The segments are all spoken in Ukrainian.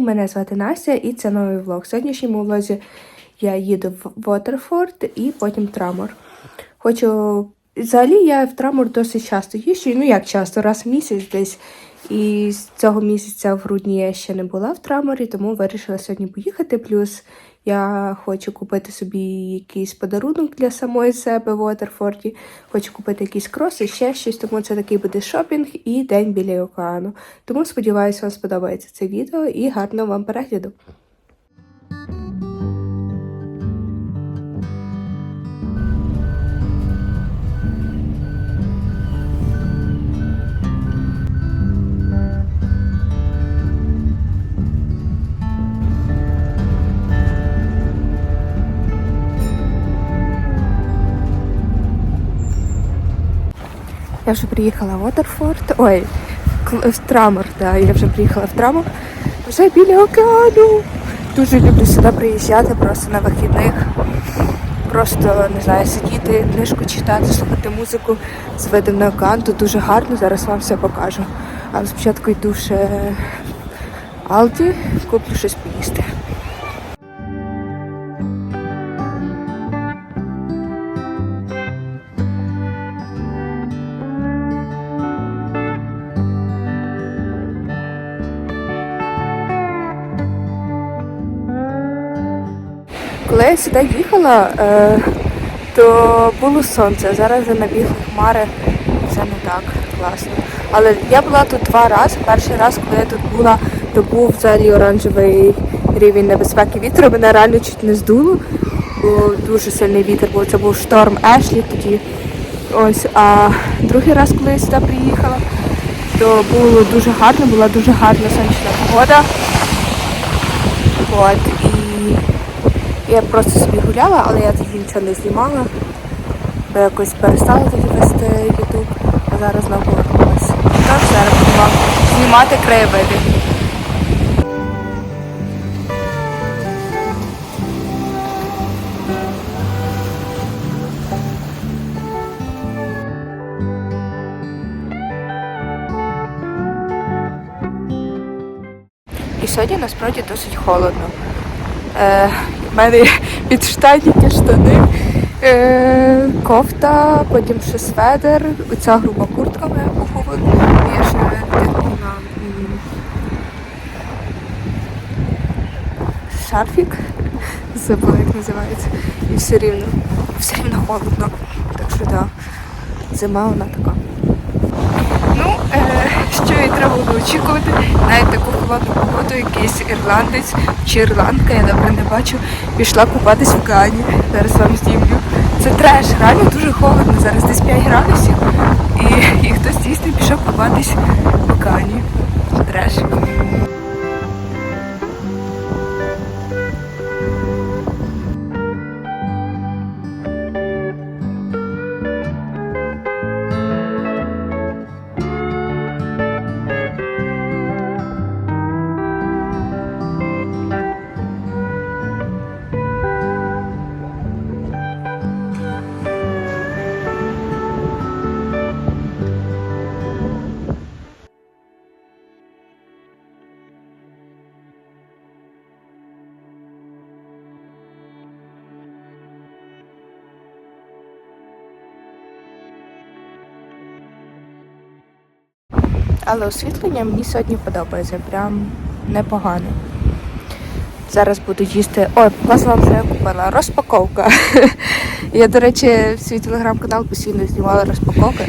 Мене звати Настя і це новий влог. В сьогоднішньому влозі я їду в Вотерфорд і потім в Трамор. Хочу. Взагалі я в Трамор досить часто їжджу, ну як часто, раз в місяць десь. І з цього місяця в грудні я ще не була в Траморі, тому вирішила сьогодні поїхати. Плюс я хочу купити собі якийсь подарунок для самої себе в Уотерфорді. Хочу купити якісь кроси, ще щось, тому це такий буде шопінг і день біля океану. Тому сподіваюся, вам сподобається це відео і гарного вам перегляду. Я вже приїхала в Вотерфорд. Ой, в Трамор, да, я вже приїхала в Трамор. Вже біля океану. Дуже люблю сюди приїжджати просто на вихідних. Просто не знаю, сидіти, книжку читати, слухати музику з видом на океан. Тут дуже гарно, зараз вам все покажу. Але спочатку йду ще Алді, куплю щось поїсти. Сюди їхала, е, то було сонце, зараз вже набігли хмари, це не так класно. Але я була тут два рази. Перший раз, коли я тут була, то був взагалі оранжевий рівень небезпеки вітру. Мене реально чуть не здуло, бо дуже сильний вітер, бо це був шторм Ешлі тоді. Ось, а другий раз, коли я сюди приїхала, то було дуже гарно, була дуже гарна сонячна погода. От, і я просто собі гуляла, але я тоді нічого не знімала. Бо якось перестала тоді вести ютуб, а зараз знову повернулася. Так, зараз буду знімати краєвиди. І сьогодні насправді досить холодно. Е, в мене підштанники, штани, е, кофта, потім ще сведер, оця груба куртка моя пуховик. Я ще вдягнула м, шарфік, забула, як називається. І все рівно, все рівно холодно. Так що так, зима вона така. Ну, е, що і треба було очікувати, навіть таку холодну погоду, якийсь ірландець чи ірландка, я добре не бачу, пішла купатись в Гані. Зараз вам знімлю. Це треш, реально дуже холодно, зараз десь 5 градусів. І, і хтось дійсно пішов купатись в Гані. Треш. Але освітлення мені сьогодні подобається, прям непогано. Зараз буду їсти. Ой, показала вам, я купила. Розпаковка. Я, до речі, в свій телеграм-канал постійно знімала розпаковки.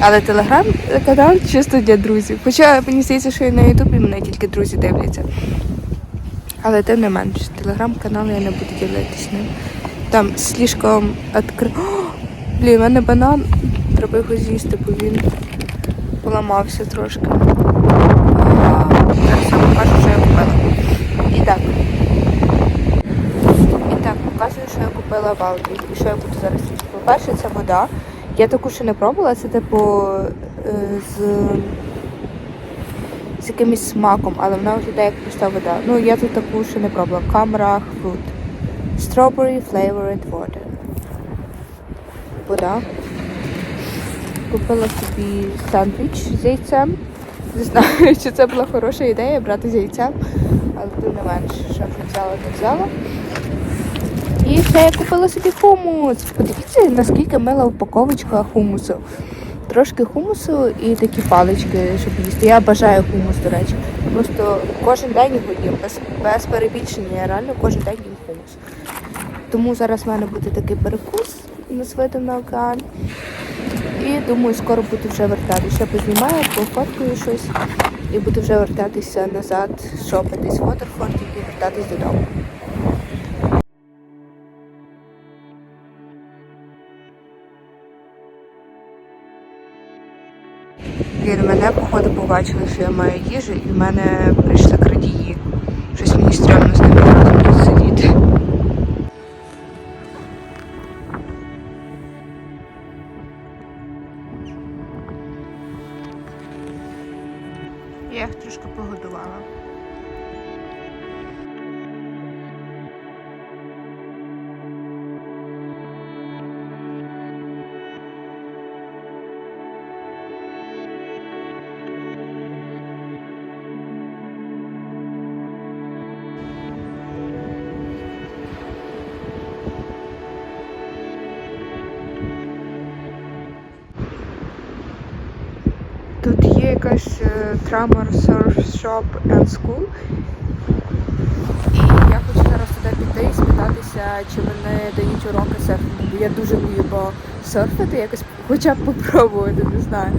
Але телеграм-канал чисто для друзів. Хоча мені здається, що і на Ютубі мене тільки друзі дивляться. Але тим не менш, телеграм-канал я не буду ділитися ним. Там слишком відкри... О, Блін, у мене банан. Треба його з'їсти, бо він поламався трошки. Зараз я покажу, що я купила. І так. І так, показую, що я купила в Алді. І що я буду зараз їсти. По-перше, це вода. Я таку ще не пробувала, це типу е, з, з якимось смаком, але вона виглядає як проста вода. Ну, я тут таку ще не пробувала. Камрах Fruit. Strawberry flavored water. Вода. Купила собі сандвіч з яйцем. Не знаю, чи це була хороша ідея брати з яйцем. але тим не менше, що взяла, не взяла. І ще я купила собі хумус. Подивіться, наскільки мила упаковочка хумусу. Трошки хумусу і такі палички, щоб їсти. Я бажаю хумус, до речі. Просто кожен день його їм, без, без перебільшення. Реально кожен день їм хумус. Тому зараз в мене буде такий перекус з видом на океан. І думаю, скоро буду вже вертатися. Ще познімаю, пофоткаю щось і буду вже вертатися назад, шопитись в Waterford і вертатись додому. Блін, мене походу побачили, що я маю їжу, і в мене прийшли крадії. Щось мені стрьомно Я їх трошки погодувала. Якась е, Tramor Surf Shop and School. І я хочу зараз туди піти і спитатися, чи вони дають уроки серфінгу. Я дуже вмію бо серфити, якось хоча б попробувати, не знаю.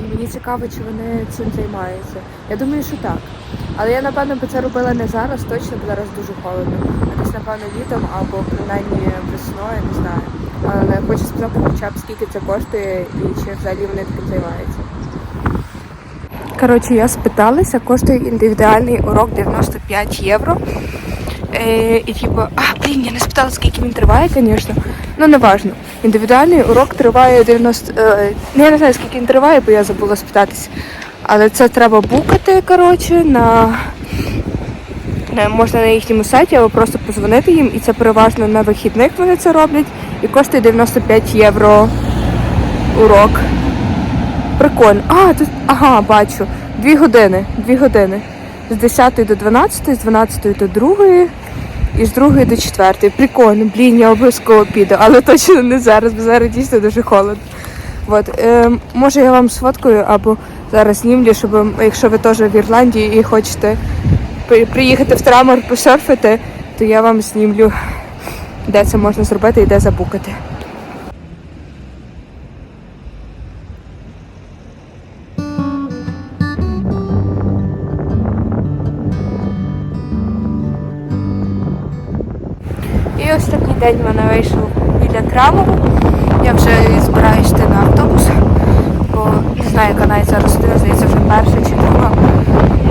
І мені цікаво, чи вони цим займаються. Я думаю, що так. Але я, напевно, би це робила не зараз, точно, бо зараз дуже холодно. Десь, напевно, літом або принаймні весною, не знаю. Але хочу спитати хоча б скільки це коштує і чи взагалі вони таким займаються. Коротше, я спиталася, коштує індивідуальний урок 95 євро. Е, і типу, а, блін, я не спитала, скільки він триває, звісно. Ну, не важно. Індивідуальний урок триває 90. Е, ну, я не знаю, скільки він триває, бо я забула спитатися. Але це треба букати, коротше, на. Можна на їхньому сайті або просто позвонити їм, і це переважно на вихідних вони це роблять. І коштує 95 євро урок. Прикольно. А, тут, ага, бачу. Дві години. Дві години. З 10 до 12, з 12 до 2 і з 2 до 4. Прикольно, блін, я обов'язково піду, але точно не зараз, бо зараз дійсно дуже холодно. От, е, може я вам сфоткаю або зараз знімлю, щоб ем, якщо ви теж в Ірландії і хочете при- приїхати в Трамор посерфити, то я вам знімлю, де це можна зробити і де забукати. День в мене вийшов біля Крамову. Я вже збираюсь йти на автобус, бо не знаю, яка навіть зараз година, здається, вже перша чи друга.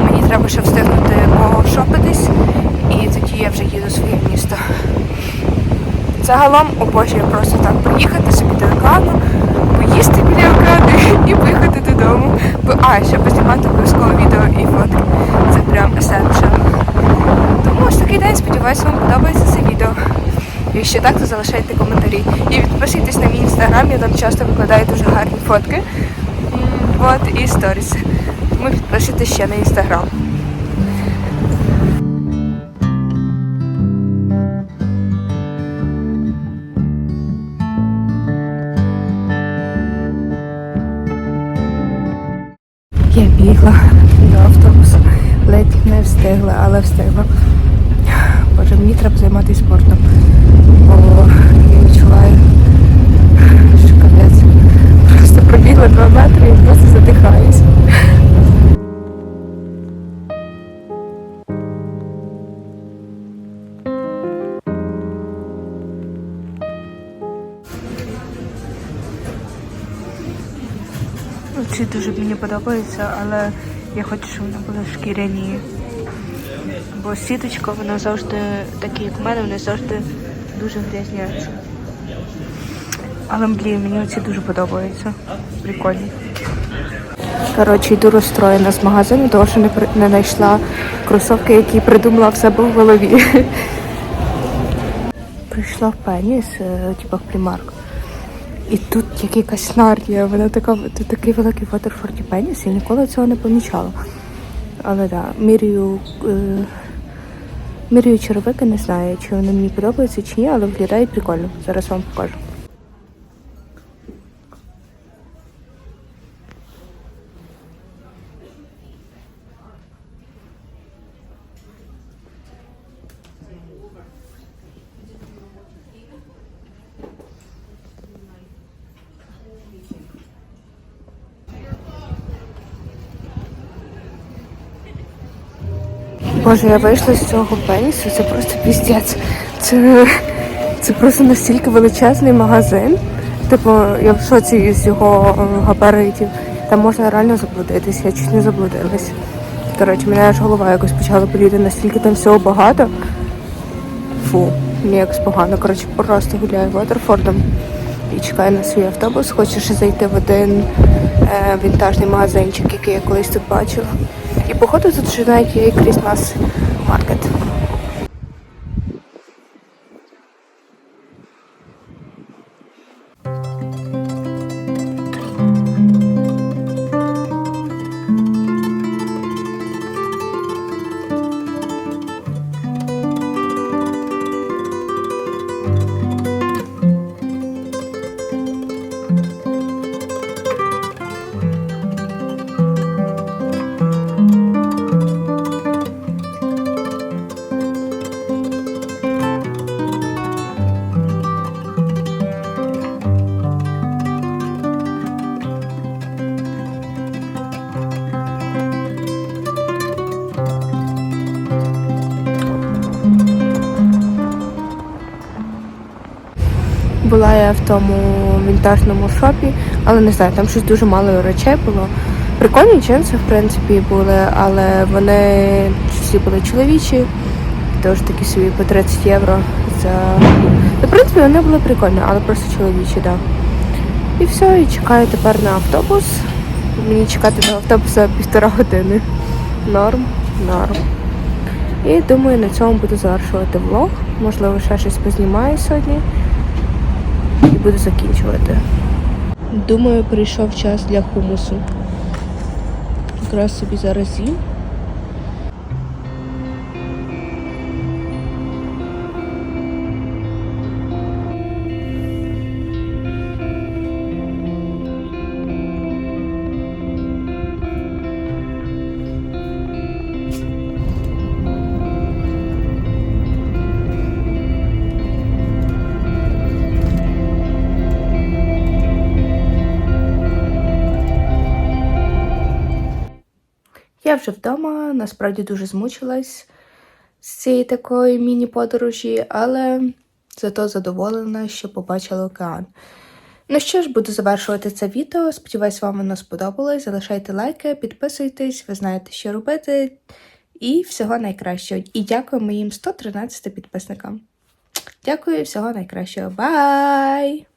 Мені треба ще встигнути пошопитись, і тоді я вже їду в своє місто. Загалом обожнюю просто так приїхати собі до океану, поїсти біля океану і поїхати додому. А, ще познімати обов'язково відео і фотки. Це прям есеншн. Тому ось такий день, сподіваюся, вам подобається це відео. Якщо так, то залишайте коментарі. І підписуйтесь на мій інстаграм, я там часто викладаю дуже гарні фотки. От, і сторіс. Тому підпишіться ще на інстаграм. Я бігла до автобусу, ледь не встигла, але встигла. Мені треба займатися спортом, бо я відчуваю, що капець. Просто пробігла два метри і просто задихаюсь. Ці дуже мені подобаються, але я хочу, щоб вони були шкіряні. Бо сіточка, вона завжди, такі як в мене, вони завжди дуже грязняться. Але, блін, мені оці дуже подобаються. Прикольні. Коротше, йду розстроєна з магазину, тому що не, не знайшла кросовки, які придумала в себе в голові. Прийшла в Пеніс, е, типу в примарк. І тут як якась нарнія, вона така, тут такий великий Waterford Пеніс, я ніколи цього не помічала. Але так, да, міряю е, Мірію черевики, не знаю, чи вони мені подобаються чи ні, але виглядають прикольно. Зараз вам покажу. Боже, я вийшла з цього пенісу, це просто піздець. Це, це просто настільки величезний магазин. Типу, я в шоці з його е, габаритів. Там можна реально заблудитись, я чуть не заблудилась. Коротше, мене аж голова якось почала боліти, настільки там всього багато. Фу, мені якось погано. Коротше, просто гуляю Вотерфордом і чекаю на свій автобус. Хочу ще зайти в один е, вінтажний магазинчик, який я колись тут бачила. І походу тут ще навіть є і Крісмас Була я в тому вінтажному шопі, але не знаю, там щось дуже мало речей було. Прикольні джинси, в принципі, були, але вони всі були чоловічі, тож такі собі по 30 євро за. Ну, в принципі, вони були прикольні, але просто чоловічі, так. Да. І все, і чекаю тепер на автобус. Мені чекати на автобуса півтора години. Норм, норм. І думаю, на цьому буду завершувати влог. Можливо, ще щось познімаю сьогодні і буду закінчувати. Думаю, прийшов час для хумусу. Якраз собі зараз з'їм. Вже вдома, насправді дуже змучилась з цієї такої міні-подорожі, але зато задоволена, що побачила океан. Ну що ж, буду завершувати це відео. Сподіваюсь, вам воно сподобалось. Залишайте лайки, підписуйтесь, ви знаєте, що робити. І всього найкращого. І дякую моїм 113 підписникам. Дякую, всього найкращого. Бай!